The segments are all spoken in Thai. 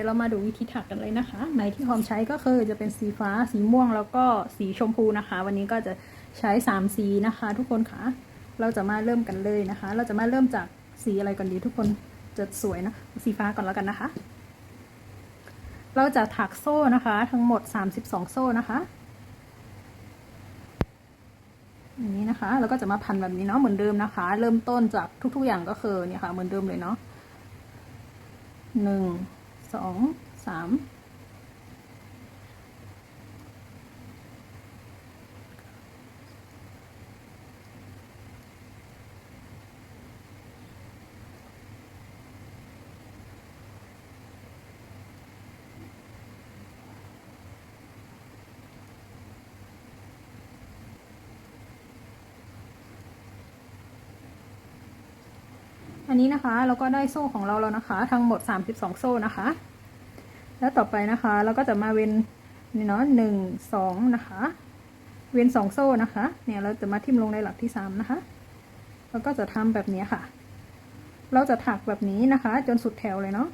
เดี๋ยวเรามาดูวิธีถักกันเลยนะคะ ไหมที่หอมใช้ก็คือจะเป็นสีฟ้า สีม่วงแล้วก็สีชมพูนะคะ วันนี้ก็จะใช้สามสีนะคะ ทุกคนค่ะ เราจะมาเริ่มกันเลยนะคะ เราจะมาเริ่มจากสีอะไรก่อนดีทุกคนจะสวยนะสีฟ้าก่อนแล้วกันนะคะ เราจะถักโซ่นะคะ ทั้งหมด 32 โซ่นะคะอย่างนี้นะคะแล้วก็จะมาพันแบบนี้เนาะเหมือนเดิมนะคะ เริ่มต้นจากทุกๆอย่างก็คือเนี่ยค่ะเหมือนเดิมเลยเนาะหนึ่ง สองสาม อันนี้นะคะเราก็ได้โซ่ของเราแล้วนะคะ ทั้งหมด 32 โซ่นะคะ แล้วต่อไปนะคะ เราก็จะมาเว้นนี่เนาะหนึ่งสองนะคะ เว้นสองโซ่นะคะ เนี่ยเราจะมาทิ่มลงในหลักที่สามนะคะ แล้วก็จะทำแบบนี้ค่ะ เราจะถักแบบนี้นะคะ จนสุดแถวเลยเนาะ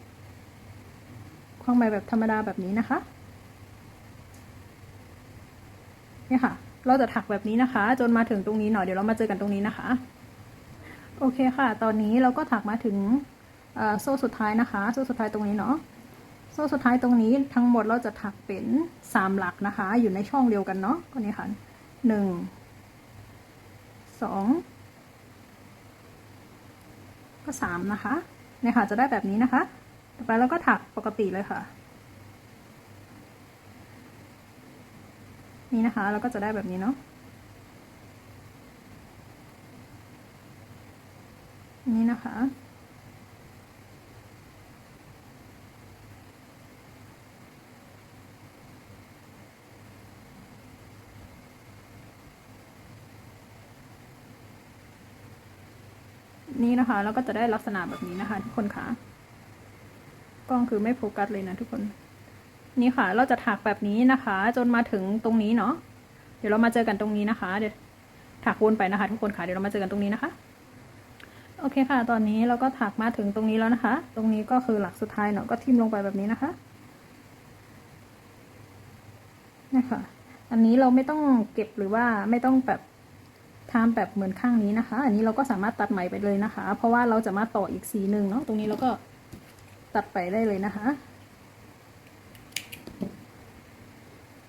คล้องใบแบบธรรมดาแบบนี้นะคะเนี่ยค่ะ เราจะถักแบบนี้นะคะ จนมาถึงตรงนี้หน่อยเดี๋ยวเรามาเจอกันตรงนี้นะคะ โอเคค่ะ ตอนนี้เราก็ถักมาถึงโซ่สุดท้ายนะคะ โซ่สุดท้ายตรงนี้เนาะ โซ่สุดท้ายตรงนี้ทั้งหมดเราจะถักเป็นสามหลักนะคะ อยู่ในช่องเดียวกันเนาะก็นี้ค่ะหนึ่งสองก็สามนะคะ เนี่ยค่ะจะได้แบบนี้นะคะ ต่อไปเราก็ถักปกติเลยค่ะ นี่นะคะเราก็จะได้แบบนี้เนาะ นี่นะคะ นี่นะคะแล้วก็จะได้ลักษณะแบบนี้นะคะ ทุกคนคะกล้องคือไม่โฟกัสเลยนะทุกคน นี่ค่ะ เราจะถักแบบนี้นะคะ จนมาถึงตรงนี้เนาะ เดี๋ยวเรามาเจอกันตรงนี้นะคะ เดี๋ยวถักวนไปนะคะ ทุกคนค่ะ เดี๋ยวเรามาเจอกันตรงนี้นะคะ โอเคค่ะ ตอนนี้เราก็ถักมาถึงตรงนี้แล้วนะคะ ตรงนี้ก็คือหลักสุดท้ายเนาะก็ทิ่มลงไปแบบนี้นะคะนี่ค่ะอันนี้เราไม่ต้องเก็บหรือว่าไม่ต้องแบบทำแบบเหมือนข้างนี้นะคะ อันนี้เราก็สามารถตัดใหม่ไปเลยนะคะ เพราะว่าเราจะมาต่ออีกสีหนึ่งเนาะ ตรงนี้เราก็ตัดไปได้เลยนะคะ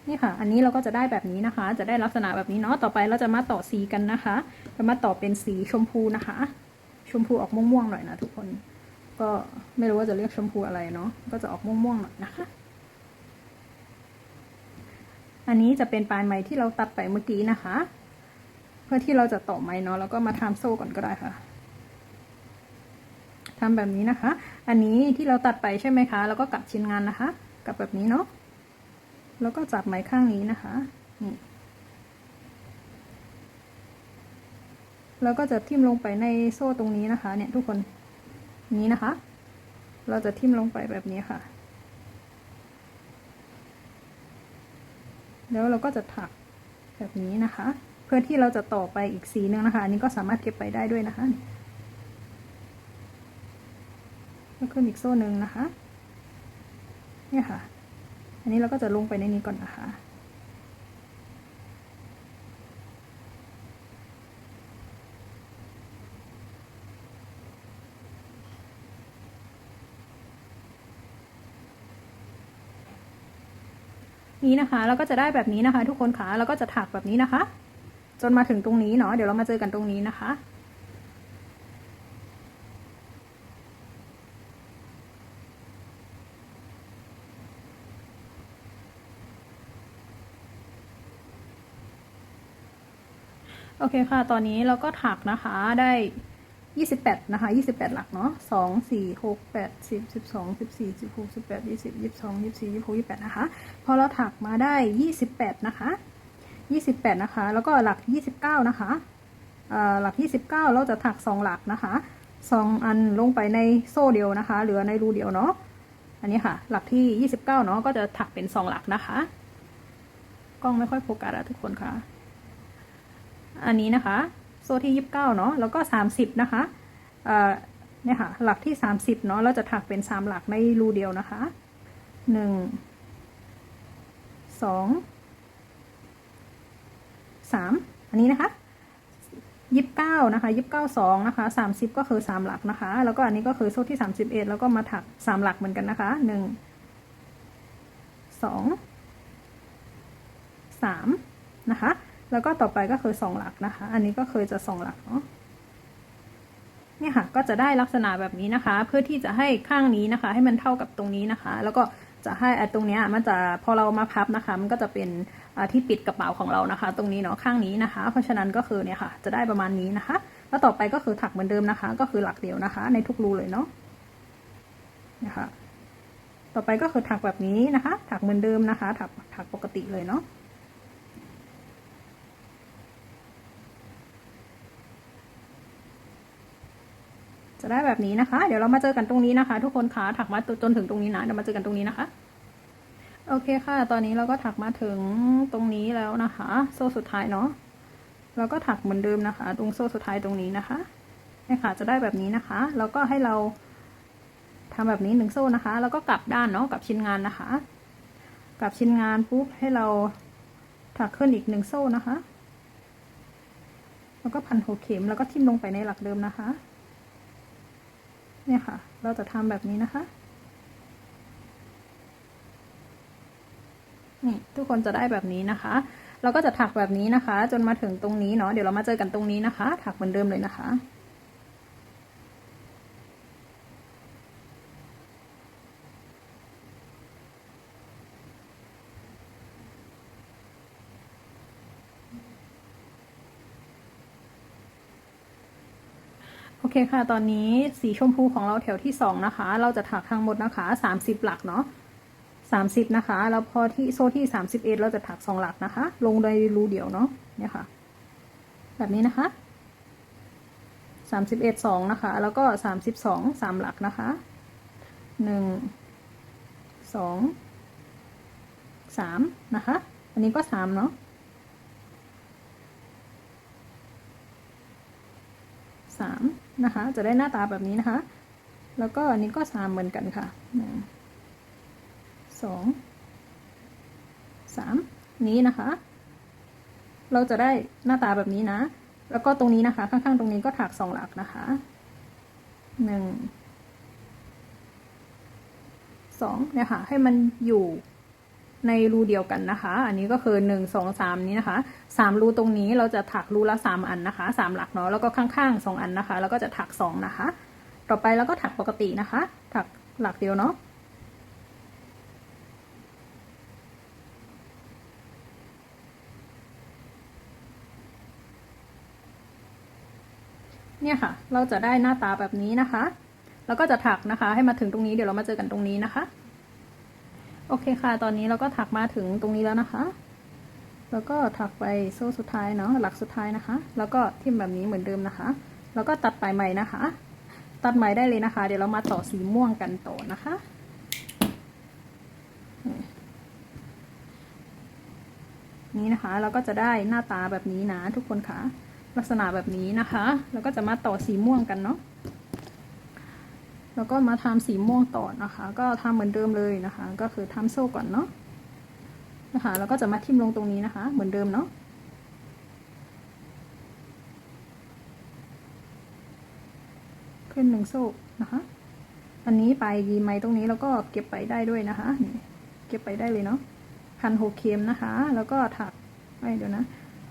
นี่ค่ะ อันนี้เราก็จะได้แบบนี้นะคะ จะได้ลักษณะแบบนี้เนาะ ต่อไปเราจะมาต่อสีกันนะคะ จะมาต่อเป็นสีชมพูนะคะ ชมพูออกม่วงๆหน่อยนะทุกคน ก็ไม่รู้ว่าจะเรียกชมพูอะไรเนาะก็จะออกม่วงๆหน่อยนะคะ อันนี้จะเป็นปลายไหมที่เราตัดไปเมื่อกี้นะคะ เพื่อที่เราจะต่อไหมเนาะแล้วก็มาทำโซ่ก่อนก็ได้ค่ะทำแบบนี้นะคะ อันนี้ที่เราตัดไปใช่ไหมคะ แล้วก็กลับชิ้นงานนะคะ กลับแบบนี้เนาะ แล้วก็จับไหมข้างนี้นะคะ นี่ แล้วก็จะทิ่มลงไปในโซ่ตรงนี้นะคะ เนี่ยทุกคนนี้นะคะ เราจะทิ่มลงไปแบบนี้ค่ะ แล้วเราก็จะถักแบบนี้นะคะ เพื่อที่เราจะต่อไปอีกสีหนึ่งนะคะอันนี้ก็สามารถเก็บไปได้ด้วยนะคะแล้วขึ้นอีกโซ่หนึ่งนะคะ เนี่ยค่ะ อันนี้เราก็จะลงไปในนี้ก่อนนะคะ นี้นะคะเราก็จะได้แบบนี้นะคะ ทุกคนคะแล้วก็จะถักแบบนี้นะคะ จนมาถึงตรงนี้เนาะเดี๋ยวเรามาเจอกันตรงนี้นะคะโอเคค่ะ ตอนนี้เราก็ถักนะคะ ได้ ยี่สิบแปดนะคะยี่สิบแปดหลักเนาะสองสี่หกแปดสิบสิบสองสิบสี่สิบหกสิบแปดยี่สิบยี่สิบสองยี่สิบสี่ยี่สิบหกยี่สิบแปดนะคะ พอเราถักมาได้ยี่สิบแปดนะคะยี่สิบแปดนะคะ แล้วก็หลักยี่สิบเก้านะคะหลักยี่สิบเก้าเราจะถักสองหลักนะคะสองอันลงไปในโซ่เดียวนะคะ เหลือในรูเดียวเนาะอันนี้ค่ะ หลักที่ยี่สิบเก้าเนาะก็จะถักเป็นสองหลักนะคะ กล้องไม่ค่อยโฟกัสอะทุกคนค่ะ อันนี้นะคะ โซ่ที่ยี่สิบเก้าเนาะแล้วก็สามสิบนะคะเนี่ยค่ะ หลักที่สามสิบเนาะเราจะถักเป็นสามหลักในรูเดียวนะคะหนึ่งสองสามอันนี้นะคะยี่สิบเก้านะคะยี่สิบเก้าสองนะคะสามสิบก็คือสามหลักนะคะ แล้วก็อันนี้ก็คือโซ่ที่สามสิบเอ็ดแล้วก็มาถักสามหลักเหมือนกันนะคะหนึ่งสองสามนะคะ แล้วก็ต่อไปก็คือสองหลักนะคะ อันนี้ก็คือจะสองหลักเนาะเนี่ยค่ะ ก็จะได้ลักษณะแบบนี้นะคะ เพื่อที่จะให้ข้างนี้นะคะ ให้มันเท่ากับตรงนี้นะคะ แล้วก็จะให้ตรงนี้มันจะพอเรามาพับนะคะ มันก็จะเป็นที่ปิดกระเป๋าของเรานะคะ ตรงนี้เนาะข้างนี้นะคะ เพราะฉะนั้นก็คือเนี่ยค่ะ จะได้ประมาณนี้นะคะ แล้วต่อไปก็คือถักเหมือนเดิมนะคะ ก็คือหลักเดียวนะคะ ในทุกรูเลยเนาะนะคะ ต่อไปก็คือถักแบบนี้นะคะ ถักเหมือนเดิมนะคะ ถักถักปกติเลยเนาะ จะได้แบบนี้นะคะ เดี๋ยวเรามาเจอกันตรงนี้นะคะ ทุกคนคะถักมาจนถึงตรงนี้นะเดี๋ยวมาเจอกันตรงนี้นะคะ โอเคค่ะ ตอนนี้เราก็ถักมาถึงตรงนี้แล้วนะคะ โซ่สุดท้ายเนาะเราก็ถักเหมือนเดิมนะคะ ตรงโซ่สุดท้ายตรงนี้นะคะนี่ค่ะ จะได้แบบนี้นะคะ แล้วก็ให้เราทำแบบนี้หนึ่งโซ่นะคะ แล้วก็กลับด้านเนาะกลับชิ้นงานนะคะกลับชิ้นงานปุ๊บให้เราถักขึ้นอีกหนึ่งโซ่นะคะ แล้วก็พันหัวเข็มแล้วก็ทิ่มลงไปในหลักเดิมนะคะ เนี่ยค่ะ เราจะทำแบบนี้นะคะ นี่ทุกคนจะได้แบบนี้นะคะ เราก็จะถักแบบนี้นะคะ จนมาถึงตรงนี้เนาะ เดี๋ยวเรามาเจอกันตรงนี้นะคะ ถักเหมือนเดิมเลยนะคะ เคค่ะ ตอนนี้สีชมพูของเราแถวที่สองนะคะ เราจะถักทั้งหมดนะคะสามสิบหลักเนาะสามสิบนะคะ แล้วพอที่โซ่ที่สามสิบเอ็ดเราจะถักสองหลักนะคะ ลงโดยรูเดียวเนาะ เนี่ยค่ะ แบบนี้นะคะสามสิบเอ็ดสองนะคะ แล้วก็สามสิบสองสามหลักนะคะหนึ่งสองสามนะคะ อันนี้ก็สามเนาะสาม นะคะ จะได้หน้าตาแบบนี้นะคะ แล้วก็อันนี้ก็สามเหมือนกันค่ะหนึ่งสองสามนี้นะคะ เราจะได้หน้าตาแบบนี้นะ แล้วก็ตรงนี้นะคะ ข้างๆ ตรงนี้ก็ถักสองหลักนะคะหนึ่งสองเนี่ยค่ะ ให้มันอยู่ ในรูเดียวกันนะคะ อันนี้ก็คือหนึ่งสองสามนี้นะคะสามรูตรงนี้เราจะถักรูละสามอันนะคะสามหลักเนาะ แล้วก็ข้างๆสองอันนะคะ แล้วก็จะถักสองนะคะ ต่อไปแล้วก็ถักปกตินะคะ ถักหลักเดียวเนาะ เนี่ยค่ะ เราจะได้หน้าตาแบบนี้นะคะ แล้วก็จะถักนะคะ ให้มาถึงตรงนี้ เดี๋ยวเรามาเจอกันตรงนี้นะคะ โอเคค่ะ ตอนนี้เราก็ถักมาถึงตรงนี้แล้วนะคะ แล้วก็ถักไปโซ่สุดท้ายเนาะ หลักสุดท้ายนะคะ แล้วก็ทิ่มแบบนี้เหมือนเดิมนะคะ แล้วก็ตัดปลายไหม่นะคะ ตัดไหม่ได้เลยนะคะ เดี๋ยวเรามาต่อสีม่วงกันต่อนะคะ นี่นะคะ เราก็จะได้หน้าตาแบบนี้นะทุกคนคะ่ะ ลักษณะแบบนี้นะคะ แล้วก็จะมาต่อสีม่วงกันเนาะ แล้วก็มาทำสีม่วงต่อนะคะ ก็ทำเหมือนเดิมเลยนะคะ ก็คือทำโซ่ก่อนเนาะนะคะแล้วก็จะมาทิ่มลงตรงนี้นะคะ เหมือนเดิมเนาะขึ้นหนึ่งโซ่นะคะอันนี้ไปยีไม้ตรงนี้แล้วก็เก็บไปได้ด้วยนะคะเก็บไปได้เลยเนาะพันหกเข็มนะคะ แล้วก็ถักไม่เดี๋ยวนะ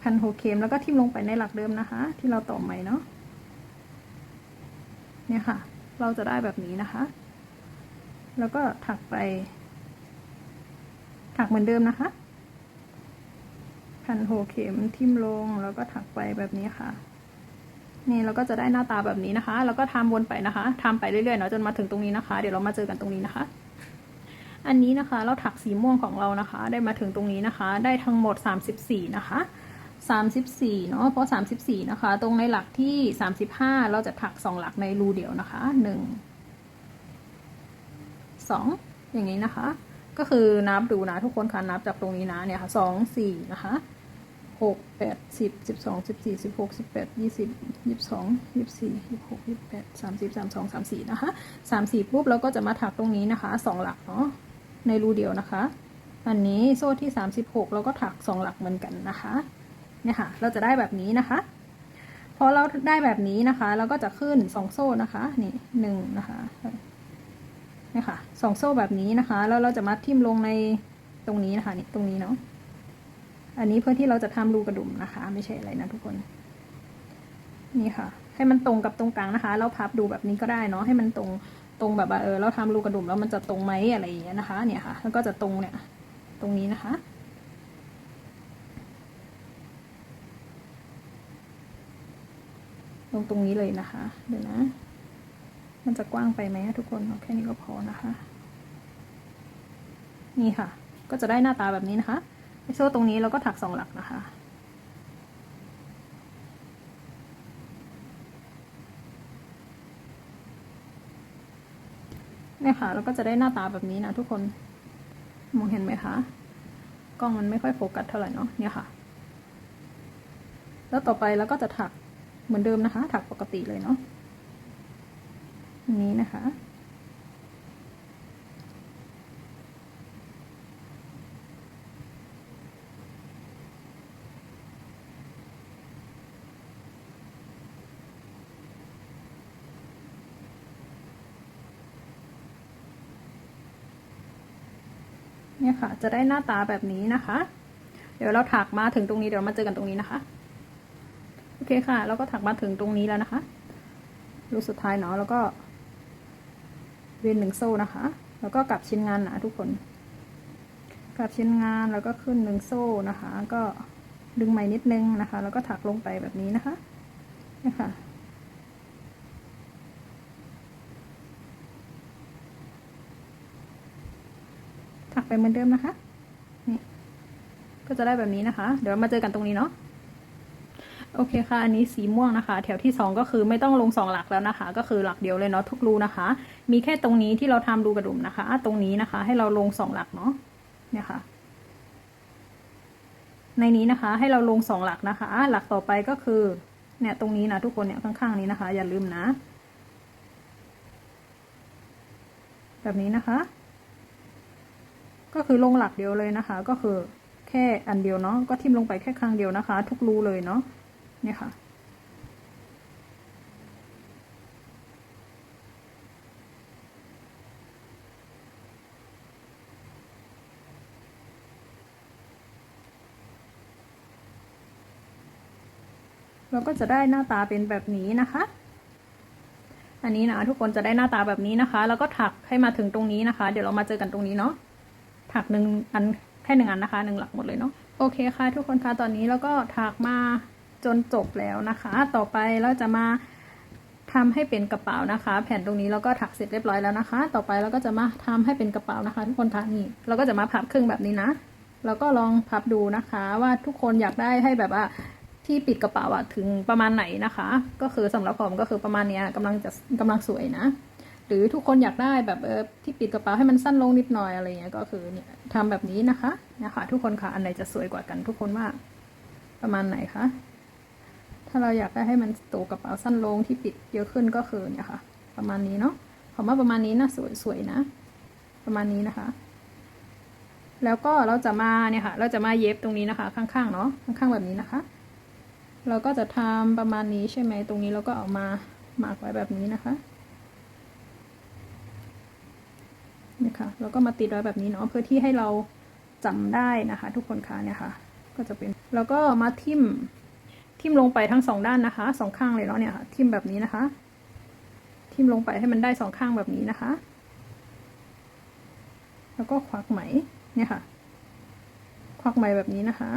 พันหกเข็มแล้วก็ทิ่มลงไปในหลักเดิมนะคะ ที่เราต่อใหม่เนาะเนี่ยค่ะ เราจะได้แบบนี้นะคะ แล้วก็ถักไป ถักเหมือนเดิมนะคะ พันโหเข็มทิ่มลงแล้วก็ถักไปแบบนี้ค่ะ นี่เราก็จะได้หน้าตาแบบนี้นะคะ แล้วก็ทำวนไปนะคะทำไปเรื่อยๆเนาะจนมาถึงตรงนี้นะคะ เดี๋ยวเรามาเจอกันตรงนี้นะคะ อันนี้นะคะ เราถักสีม่วงของเรานะคะ ได้มาถึงตรงนี้นะคะ ได้ทั้งหมด 34 นะคะ 34 เนาะเพราะ 34 นะคะ ตรงในหลักที่ 35 เราจะถัก 2 หลักในรูเดียวนะคะ 1 2 อย่างนี้นะคะ ก็คือนับดูนะทุกคนคะนับจากตรงนี้นะเนี่ยค่ะ 2 4 นะคะหกแปดสิบสิบสองสิบสี่สิบหกสิบแปดยี่สิบยี่สิบสองยี่สิบสี่ยี่สิบหกยี่สิบแปดสามสิบสามสองสามสี่นะคะสามสี่ปุ๊บเราก็จะมาถักตรงนี้นะคะสองหลักเนาะในรูเดียวนะคะ อันนี้โซ่ที่สามสิบหกเราก็ถักสองหลักเหมือนกันนะคะ เนี่ยค่ะ เราจะได้แบบนี้นะคะ พอเราได้แบบนี้นะคะ เราก็จะขึ้นสองโซ่นะคะ นี่หนึ่งนะคะเนี่ยค่ะสองโซ่แบบนี้นะคะ แล้วเราจะมัดทิ่มลงในตรงนี้นะคะ นี่ตรงนี้เนาะ อันนี้เพื่อที่เราจะทำรูกระดุมนะคะ ไม่ใช่อะไรนะทุกคน นี่ค่ะ ให้มันตรงกับตรงกลางนะคะ เราพับดูแบบนี้ก็ได้เนาะ ให้มันตรงตรงแบบว่าเออเราทำรูกระดุมแล้วมันจะตรงไหมอะไรอย่างเงี้ยนะคะ เนี่ยค่ะ แล้วก็จะตรงเนี่ย ตรงนี้นะคะ งตรงนี้เลยนะคะ เดี๋ยวนะ มันจะกว้างไปไหมทุกคนเอาแค่นี้ก็พอนะคะ นี่ค่ะ ก็จะได้หน้าตาแบบนี้นะคะไอโซ่ตรงนี้เราก็ถักสองหลักนะคะเนี่ยค่ะเราก็จะได้หน้าตาแบบนี้นะทุกคน มองเห็นไหมคะ กล้องมันไม่ค่อยโฟกัสเท่าไหร่เนาะเนี่ยค่ะ แล้วต่อไปเราก็จะถัก เหมือนเดิมนะคะ ถักปกติเลยเนาะนนี้นะคะ เนี่ยค่ะ จะได้หน้าตาแบบนี้นะคะ เดี๋ยวเราถักมาถึงตรงนี้เดี๋ยวมาเจอกันตรงนี้นะคะ โอเคค่ะ แล้วก็ถักมาถึงตรงนี้แล้วนะคะ รูสุดท้ายเนาะ แล้วก็ เวียนหนึ่งโซ่นะคะ แล้วก็กลับชิ้นงานนะทุกคน กลับชิ้นงานแล้วก็ขึ้นหนึ่งโซ่นะคะ ก็ดึงไหมนิดนึงนะคะ แล้วก็ถักลงไปแบบนี้นะคะนี่ค่ะถักไปเหมือนเดิมนะคะ นี่ ก็จะได้แบบนี้นะคะ เดี๋ยวมาเจอกันตรงนี้เนาะ โอเคค่ะ อันนี้สีม่วงนะคะ แถวที่สองก็คือไม่ต้องลงสองหลักแล้วนะคะ ก็คือหลักเดียวเลยเนาะทุกรูนะคะ มีแค่ตรงนี้ที่เราทำรูกระดุมนะคะ ตรงนี้นะคะ ให้เราลงสองหลักเนาะ เนี่ยค่ะ ในนี้นะคะ ให้เราลงสองหลักนะคะ หลักต่อไปก็คือ เนี่ยตรงนี้นะทุกคนเนี่ยข้างๆนี้นะคะ อย่าลืมนะ แบบนี้นะคะ ก็คือลงหลักเดียวเลยนะคะ ก็คือแค่อันเดียวเนาะ ก็ทิ่มลงไปแค่ครั้งเดียวนะคะ ทุกรูเลยเนาะ เนี่ยค่ะ เราก็จะได้หน้าตาเป็นแบบนี้นะคะ อันนี้นะทุกคนจะได้หน้าตาแบบนี้นะคะ แล้วก็ถักให้มาถึงตรงนี้นะคะ เดี๋ยวเรามาเจอกันตรงนี้เนาะ ถักหนึ่งอันแค่หนึ่งอันนะคะหนึ่งหลักหมดเลยเนาะ โอเคค่ะ ทุกคนคะตอนนี้เราก็ถักมา จนจบแล้วนะคะ ต่อไปเราจะมาทำให้เป็นกระเป๋านะคะ แผ่นตรงนี้เราก็ถักเสร็จเรียบร้อยแล้วนะคะ ต่อไปเราก็จะมาทำให้เป็นกระเป๋านะคะ ทุกคนคะนี่เราก็จะมาพับครึ่งแบบนี้นะแล้วก็ลองพับดูนะคะ ว่าทุกคนอยากได้ให้แบบว่าที่ปิดกระเป๋าอะถึงประมาณไหนนะคะ ก็คือสำหรับผมก็คือประมาณเนี้ยกำลังจะกำลังสวยนะ หรือทุกคนอยากได้แบบเออที่ปิดกระเป๋าให้มันสั้นลงนิดหน่อยอะไรเงี้ยก็คือเนี่ยทำแบบนี้นะคะเนี่ยค่ะทุกคนค่ะอันไหนจะสวยกว่ากันทุกคนว่าประมาณไหนคะาเราอยากได้ให้มันโตกระเป๋าสั้นลงที่ปิดเยอะขึ้นก็คือเนี่ยค่ะ ประมาณนี้เนาะผมว่าประมาณนี้นะสวยสวยนะ ประมาณนี้นะคะ แล้วก็เราจะมาเนี่ยค่ะ เราจะมาเย็บตรงนี้นะคะ ข้างๆเนาะข้างๆแบบนี้นะคะ เราก็จะทำประมาณนี้ใช่ไหมตรงนี้เราก็เอามาหมากไว้แบบนี้นะคะนี่ค่ะเราก็มาติดไว้แบบนี้เนาะเพื่อที่ให้เราจำได้นะคะ ทุกคนคะเนี่ยค่ะ ก็จะเป็นแล้วก็มาทิ่ม ทิ่มลงไปทั้งสองด้านนะคะสองข้างเลยเนาะเนี่ยค่ะทิ่มแบบนี้นะคะ ทิ่มลงไปให้มันได้สองข้างแบบนี้นะคะ แล้วก็ควักไหมเนี่ยค่ะ ควักไหมแบบนี้นะคะ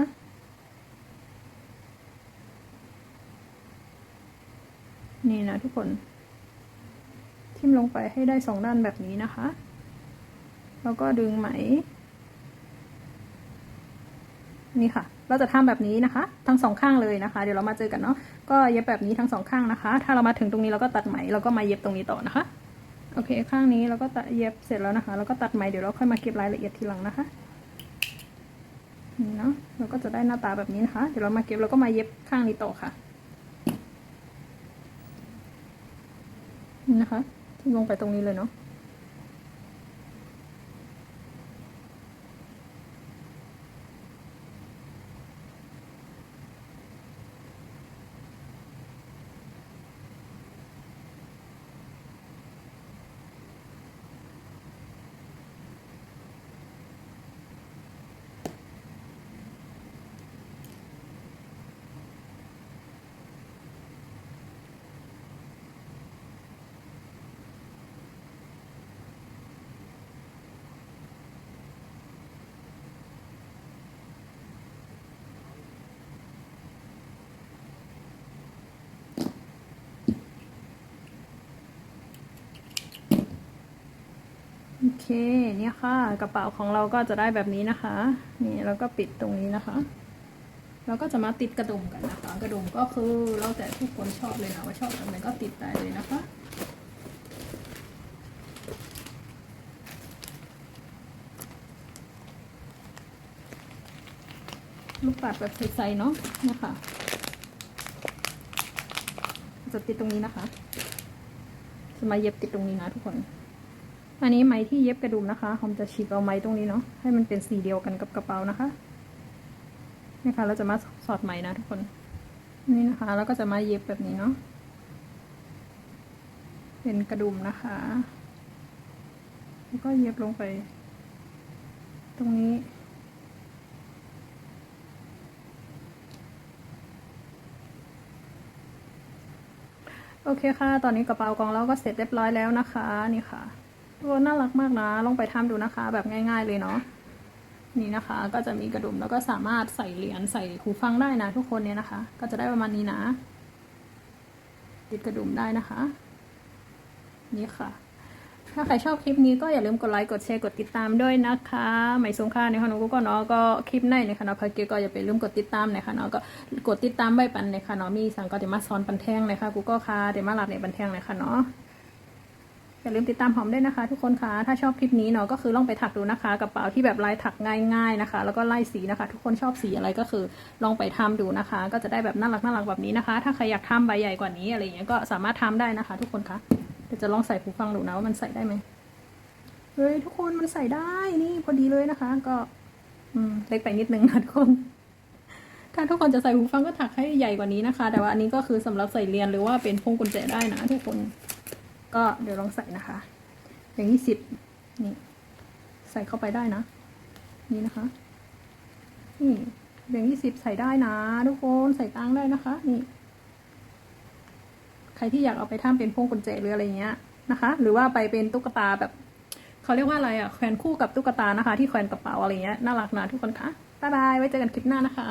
นี่นะทุกคน ทิ่มลงไปให้ได้สองด้านแบบนี้นะคะ แล้วก็ดึงไหม นี่ค่ะ เราจะทำแบบนี้นะคะ ทั้งสองข้างเลยนะคะ เดี๋ยวเรามาเจอกันเนาะก็เย็บแบบนี้ทั้งสองข้างนะคะ ถ้าเรามาถึงตรงนี้เราก็ตัดไหมแล้วก็มาเย็บตรงนี้ต่อนะคะโอเคข้างนี้เราก็ตัดเย็บเสร็จแล้วนะคะแล้วก็ตัดไหมเดี๋ยวเราค่อยมาเก็บรายละเอียดทีหลังนะคะนี่เนาะเราก็จะได้หน้าตาแบบนี้นะคะ เดี๋ยวเรามาเก็บแล้วก็มาเย็บข้างนี้ต่อค่ะนะคะที่ลงไปตรงนี้เลยเนาะ เคเนี่ยค่ะ กระเป๋าของเราก็จะได้แบบนี้นะคะ นี่แล้วก็ปิดตรงนี้นะคะ เราก็จะมาติดกระดุมกันนะคะ กระดุมก็คือเราแต่ทุกคนชอบเลยนะว่าชอบแบบไหนก็ติดได้เลยนะคะลูกปัดแบบใสๆเนาะนี่ยค่ะจะติดตรงนี้นะคะ จะมาเย็บติดตรงนี้นะทุกคน อันนี้ไหมที่เย็บกระดุมนะคะผมจะฉีกเอาไหมตรงนี้เนาะให้มันเป็นสีเดียวกันกับกระเป๋านะคะนี่ค่ะเราจะมาสอดไหมนะทุกคนนี่นะคะแล้วก็จะมาเย็บแบบนี้เนาะเป็นกระดุมนะคะ แล้วก็เย็บลงไป ตรงนี้ โอเคค่ะ ตอนนี้กระเป๋ากองเราก็เสร็จเรียบร้อยแล้วนะคะ นี่ค่ะ โอ้น่ารักมากนะ ลองไปทำดูนะคะ แบบง่าย ๆ เลยเนาะ นี่นะคะ ก็จะมีกระดุมแล้วก็สามารถใส่เหรียญใส่หูฟังได้นะ ทุกคนเนี่ยนะคะ ก็จะได้ประมาณนี้นะติดกระดุมได้นะคะ นี่ค่ะ ถ้าใครชอบคลิปนี้ก็อย่าลืมกดไลค์กดแชร์กดติดตามด้วยนะคะหมายสงค่าในค่ะน้องกูก็เนาะก็คลิปในในค่ะเนะพาเกก็อย่าไปลืมกดติดตามในค่ะเนะก็กดติดตามใบปันในค่ะเนะมีสังก็จะมาสอนปันแท่งในค่ะกูก็ค่ะเดี๋ยวมาหลัดในปันแท่งในค่ะเนาะ อย่าลืมติดตามหอมด้วยนะคะ ทุกคนคะถ้าชอบคลิปนี้เนาะก็คือลองไปถักดูนะคะกระเป๋าที่แบบลายถักง่ายๆนะคะ แล้วก็ไล่สีนะคะ ทุกคนชอบสีอะไรก็คือลองไปทำดูนะคะ ก็จะได้แบบน่ารักน่ารักแบบนี้นะคะ ถ้าใครอยากทำใบใหญ่กว่านี้อะไรอย่างเงี้ยก็สามารถทำได้นะคะ ทุกคนคะเดี๋ยวจะลองใส่หูฟังดูนะว่ามันใส่ได้ไหมเฮ้ยทุกคนมันใส่ได้นี่พอดีเลยนะคะ ก็ อืมเล็กไปนิดนึงนะทุกคนถ้าทุกคนจะใส่หูฟังก็ถักให้ใหญ่กว่านี้นะคะ แต่ว่าอันนี้ก็คือสำหรับใส่เรียนหรือว่าเป็นพวงกุญแจได้นะทุกคน ก็เดี๋ยวลองใส่นะคะ อย่างนี้สิบนี่ ใส่เข้าไปได้นะ นี่นะคะ นี่อย่างนี้สิบใส่ได้นะทุกคนใส่ตังได้นะคะ นี่ ใครที่อยากเอาไปทำเป็นพวงกุญแจหรืออะไรเงี้ยนะคะ หรือว่าไปเป็นตุ๊กตาแบบเขาเรียกว่าอะไรอะแขวนคู่กับตุ๊กตานะคะ ที่แขวนกระเป๋าอะไรเงี้ยน่ารักนะทุกคนคะบ๊ายบายไว้เจอกันคลิปหน้านะคะ